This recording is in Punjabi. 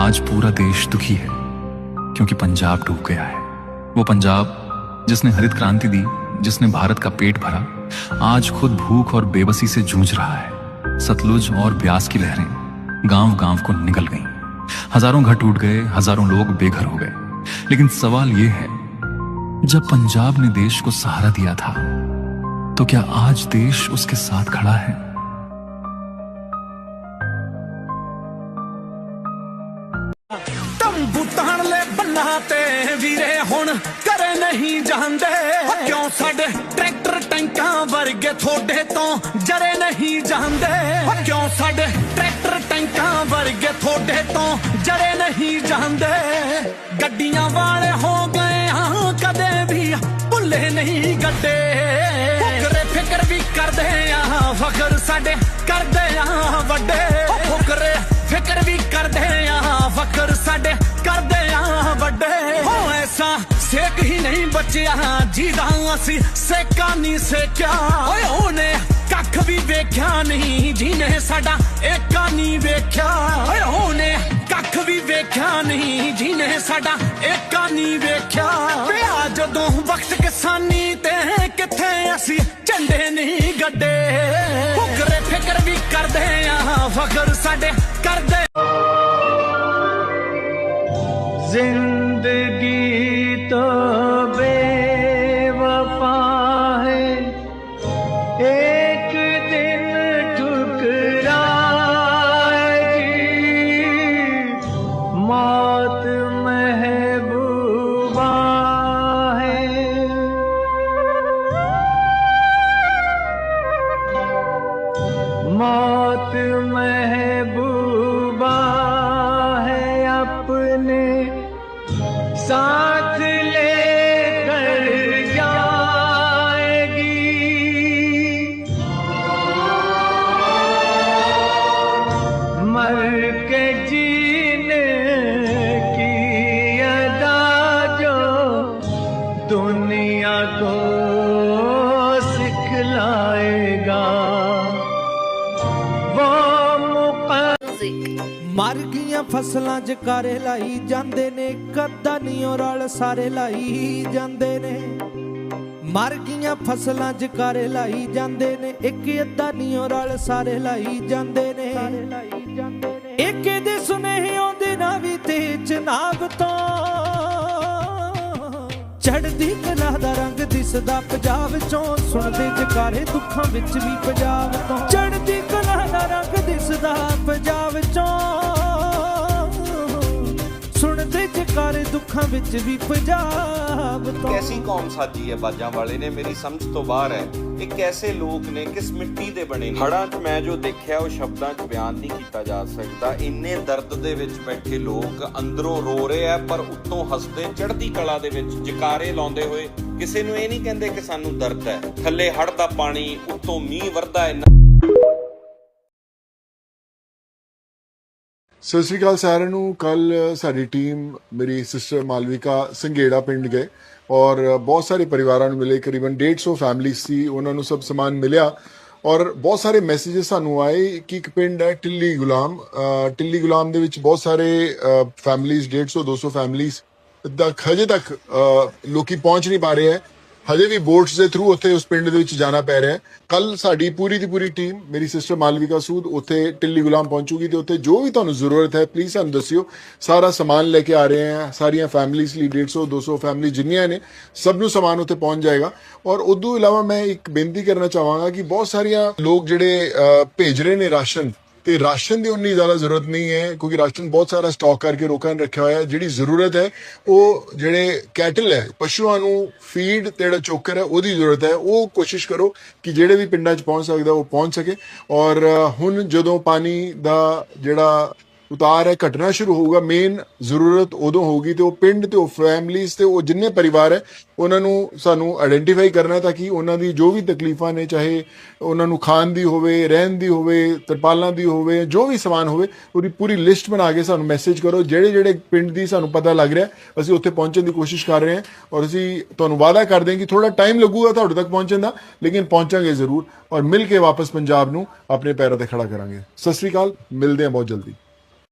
आज पूरा देश दुखी है, क्योंकि पंजाब डूब गया है। वो पंजाब, जिसने हरित क्रांति दी, जिसने भारत का पेट भरा, आज खुद भूख और बेबसी से जूझ रहा है। सतलुज और ब्यास की लहरें गाँव गाँव को निगल गईं। हज़ारों घर टूट गए, हज़ारों लोग बेघर हो गए। लेकिन सवाल ये है, जब पंजाब ने देश को सहारा दिया था तो क्या आज देश उसके साथ खड़ा है? ਤੰਬੂ ਤਾਣ ਲੈ ਬੰਨਾ ਤੇ ਵੀਰੇ ਹੁਣ ਕਰੇ ਨਹੀਂ ਜਾਂਦੇ। ਕਿਉਂ ਸਾਡੇ ਟਰੈਕਟਰ ਟੈਂਕਾਂ ਵਰਗੇ ਥੋੜੇ ਤੋਂ ਜਰੇ ਨਹੀਂ ਜਾਂਦੇ? ਕਿਉਂ ਸਾਡੇ ਟਰੈਕਟਰ ਟੈਂਕਾਂ ਵਰਗੇ ਥੋੜੇ ਤੋਂ ਜਰੇ ਨਹੀਂ ਜਾਂਦੇ? ਗੱਡੀਆਂ ਵਾਲੇ ਜੀ ਦਾ ਅਸੀਂ, ਸੇਕਾ ਨਹੀਂ ਸੇਕਿਆ। ਓਏ ਉਹਨੇ ਕੱਖ ਵੀ ਵੇਖਿਆ ਨਹੀਂ ਜਿਹਨੇ ਸਾਡਾ ਏਕਾ ਨਹੀਂ ਵੇਖਿਆ। ਓਏ ਉਹਨੇ ਕੱਖ ਵੀ ਵੇਖਿਆ ਨਹੀਂ ਜਿਹਨੇ ਸਾਡਾ ਏਕਾ ਨਹੀਂ ਵੇਖਿਆ। ਪਿਆ ਜਦੋਂ ਵਕਤ ਕਿਸਾਨੀ ਤੇ ਕਿੱਥੇ ਅਸੀਂ ਝੰਡੇ ਨਹੀਂ ਗੱਡੇ। ਫੁਕਰੇ ਫਿਕਰ ਵੀ ਕਰਦੇ ਆ ਫਕਰ ਸਾਡੇ ਕਰਦੇ। ਜ਼ਿੰਦਗੀ ਤੋਂ साथ लेकर जाएगी। मर के जीने की अदा दुनिया को ਮਰ ਗਈਆਂ ਫਸਲਾਂ 'ਚ ਕਾਰੇ ਲਾਈ ਜਾਂਦੇ ਨੇ ਕੱਦਾ ਨਹੀਂ ਰਲ ਸਾਰੇ ਲਾਈ ਜਾਂਦੇ ਨੇ। ਮਰ ਗਈਆਂ ਫਸਲਾਂ 'ਚ ਕਾਰੇ ਲਾਈ ਜਾਂਦੇ ਨੇ, ਇੱਕ ਅੱਧਾ ਨਹੀਂ ਰਲ ਸਾਰੇ ਲਾਈ ਜਾਂਦੇ ਨੇ। ਇੱਕ ਦੇ ਸੁਨੇਹੇ ਆਉਂਦੇ ਨਾ ਵੀ ਤੇ ਚਨਾਬ ਤੋਂ ਚੜਦੀ ਕਲਾ ਦਾ ਰੰਗ ਦਿਸਦਾ ਪੰਜਾਬ ਚੋਂ, ਸੁਣਦੇ ਜਕਾਰੇ ਦੁੱਖਾਂ ਵਿੱਚ ਵੀ ਪੰਜਾਬ ਤੋਂ। ਚੜਦੀ ਕਲਾ ਦਾ ਰੰਗ ਦਿਸਦਾ ਦੁੱਖਾਂ ਵਿੱਚ ਵੀ ਪੰਜਾਬ ਤੋਂ। ਕੈਸੀ ਕੌਮ ਸਾਜੀ ਹੈ ਬਾਜਾਂ ਵਾਲੇ ਨੇ? ਮੇਰੀ ਸਮਝ ਤੋਂ ਬਾਹਰ ਹੈ ਇਹ ਕੈਸੇ ਲੋਕ ਨੇ ਕਿਸ ਮਿੱਟੀ ਦੇ ਬਣੇ ਨੇ। ਹੜਾਂ 'ਚ ਮੈਂ ਜੋ ਦੇਖਿਆ ਉਹ ਸ਼ਬਦਾਂ 'ਚ ਬਿਆਨ ਨਹੀਂ ਕੀਤਾ ਜਾ ਸਕਦਾ। ਇੰਨੇ ਦਰਦ ਦੇ ਵਿੱਚ ਬੈਠੇ ਲੋਕ ਅੰਦਰੋਂ ਰੋ ਰਹੇ ਆ ਪਰ ਉੱਤੋਂ ਹੱਸਦੇ ਚੜ੍ਹਦੀ ਕਲਾ ਦੇ ਵਿੱਚ ਜਕਾਰੇ ਲਾਉਂਦੇ ਹੋਏ ਕਿਸੇ ਨੂੰ ਇਹ ਨਹੀਂ ਕਹਿੰਦੇ ਕਿ ਸਾਨੂੰ ਦਰਦ ਹੈ। ਥੱਲੇ ਹੜ ਦਾ ਪਾਣੀ ਉੱਤੋਂ ਮੀਂਹ ਵਰਦਾ ਹੈ ਸਤਿ ਸ਼੍ਰੀ ਅਕਾਲ ਸਾਰਿਆਂ ਨੂੰ। ਕੱਲ ਸਾਡੀ ਟੀਮ ਮੇਰੀ ਸਿਸਟਰ ਮਾਲਵਿਕਾ ਸੰਘੇੜਾ ਪਿੰਡ ਗਏ ਔਰ ਬਹੁਤ ਸਾਰੇ ਪਰਿਵਾਰਾਂ ਨੂੰ ਮਿਲੇ। ਕਰੀਬਨ 150 ਫੈਮਿਲੀ ਸੀ ਉਹਨਾਂ ਨੂੰ ਸਭ ਸਮਾਨ ਮਿਲਿਆ ਔਰ ਬਹੁਤ ਸਾਰੇ ਮੈਸੇजेस ਸਾਨੂੰ ਆਏ ਕਿ ਇੱਕ ਪਿੰਡ ਹੈ ਟਿੱਲੀ ਗੁਲਾਮ। ਟਿੱਲੀ ਗੁਲਾਮ ਦੇ ਵਿੱਚ ਬਹੁਤ ਸਾਰੇ ਫੈਮਿਲੀਜ਼ 150 200 ਫੈਮਿਲੀਜ਼ ਤੱਕ ਹਜੇ ਤੱਕ ਅਹ, ਲੋਕੀ ਪਹੁੰਚ ਨਹੀਂ ਪਾ ਰਹੇ ਹੈ। ਹਜੇ ਵੀ ਬੋਟਸ ਦੇ ਥਰੂ ਉੱਥੇ ਉਸ ਪਿੰਡ ਦੇ ਵਿੱਚ ਜਾਣਾ ਪੈ ਰਿਹਾ ਹੈ। ਕੱਲ ਸਾਡੀ ਪੂਰੀ ਦੀ ਪੂਰੀ ਟੀਮ ਮੇਰੀ ਸਿਸਟਰ ਮਾਲਵਿਕਾ ਸੂਦ, ਉੱਥੇ ਟਿੱਲੀ ਗੁਲਾਮ ਪਹੁੰਚੂਗੀ ਤੇ ਉੱਥੇ ਜੋ ਵੀ ਤੁਹਾਨੂੰ ਜ਼ਰੂਰਤ ਹੈ ਪਲੀਜ਼ ਸਾਨੂੰ ਦੱਸਿਓ। ਸਾਰਾ ਸਮਾਨ ਲੈ ਕੇ ਆ ਰਹੇ ਹਾਂ, ਸਾਰੀਆਂ ਫੈਮਿਲੀਜ਼ ਲਈ 150 200 ਫੈਮਿਲੀ ਜਿੰਨੀਆਂ ਨੇ, ਸਭ ਨੂੰ ਸਮਾਨ ਉੱਥੇ ਪਹੁੰਚ ਜਾਏਗਾ। ਔਰ ਉਦੋਂ ਇਲਾਵਾ ਮੈਂ ਇੱਕ ਬੇਨਤੀ ਕਰਨਾ ਚਾਹਾਂਗਾ ਕਿ ਬਹੁਤ ਸਾਰੀਆਂ ਲੋਕ ਜਿਹੜੇ ਭੇਜ ਰਹੇ ਨੇ ਰਾਸ਼ਨ ਤੇ ਰਾਸ਼ਨ ਦੀ ਉਨੀ ਜ਼ਿਆਦਾ ਜ਼ਰੂਰਤ ਨਹੀਂ ਹੈ, ਕਿਉਂਕਿ ਰਾਸ਼ਨ ਬਹੁਤ ਸਾਰਾ ਸਟਾਕ ਕਰਕੇ ਰੋਕਾਂ ਰੱਖਿਆ ਹੋਇਆ ਜਿਹੜੀ ਜ਼ਰੂਰਤ ਹੈ, ਉਹ ਜਿਹੜੇ ਕੈਟਲ ਹੈ, ਪਸ਼ੂਆਂ ਨੂੰ ਫੀਡ ਤੇ ਜਿਹੜਾ ਚੋਕਰ ਹੈ, ਉਹਦੀ ਜ਼ਰੂਰਤ ਹੈ। ਉਹ ਕੋਸ਼ਿਸ਼ ਕਰੋ ਕਿ ਜਿਹੜੇ ਵੀ ਪਿੰਡਾਂ 'ਚ ਪਹੁੰਚ ਸਕਦਾ, ਉਹ ਪਹੁੰਚ ਸਕੇ। ਔਰ ਹੁਣ ਜਦੋਂ ਪਾਣੀ ਦਾ ਜਿਹੜਾ ਉਤਾਰ ਹੈ ਘਟਣਾ ਸ਼ੁਰੂ ਹੋਊਗਾ ਮੇਨ ਜ਼ਰੂਰਤ ਉਦੋਂ ਹੋਊਗੀ ਤੇ ਉਹ ਪਿੰਡ ਤੇ ਉਹ ਫੈਮਲੀਆਂ ਤੇ ਉਹ ਜਿੰਨੇ ਪਰਿਵਾਰ ਹੈ, ਉਹਨਾਂ ਨੂੰ ਸਾਨੂੰ ਆਇਡੈਂਟੀਫਾਈ ਕਰਨਾ ਤਾਂ ਕਿ ਉਹਨਾਂ ਦੀ ਜੋ ਵੀ ਤਕਲੀਫਾਂ ਨੇ, ਚਾਹੇ ਉਹਨਾਂ ਨੂੰ ਖਾਣ ਦੀ ਹੋਵੇ, ਰਹਿਣ ਦੀ ਹੋਵੇ, ਤਰਪਾਲਾਂ ਦੀ ਹੋਵੇ, ਜੋ ਵੀ ਸਮਾਨ ਹੋਵੇ, ਉਹਦੀ ਪੂਰੀ ਲਿਸਟ ਬਣਾ ਕੇ ਸਾਨੂੰ ਮੈਸੇਜ ਕਰੋ। ਜਿਹੜੇ ਜਿਹੜੇ ਪਿੰਡ ਦੀ ਸਾਨੂੰ ਪਤਾ ਲੱਗ ਰਿਹਾ ਅਸੀਂ ਉੱਥੇ ਪਹੁੰਚਣ ਦੀ ਕੋਸ਼ਿਸ਼ ਕਰ ਰਹੇ ਹਾਂ ਔਰ ਅਸੀਂ ਤੁਹਾਨੂੰ ਵਾਅਦਾ ਕਰਦੇ ਹਾਂ ਕਿ ਥੋੜਾ ਟਾਈਮ ਲੱਗੂਗਾ ਤੁਹਾਡੇ ਤੱਕ ਪਹੁੰਚਣ ਦਾ, ਲੇਕਿਨ ਪਹੁੰਚਾਂਗੇ ਜ਼ਰੂਰ ਔਰ ਮਿਲ ਕੇ ਵਾਪਸ ਪੰਜਾਬ ਨੂੰ ਆਪਣੇ ਪੈਰਾਂ ਤੇ ਖੜਾ ਕਰਾਂਗੇ। ਸਤਿ ਸ੍ਰੀ ਅਕਾਲ, ਮਿਲਦੇ ਹਾਂ ਬਹੁਤ ਜਲਦੀ।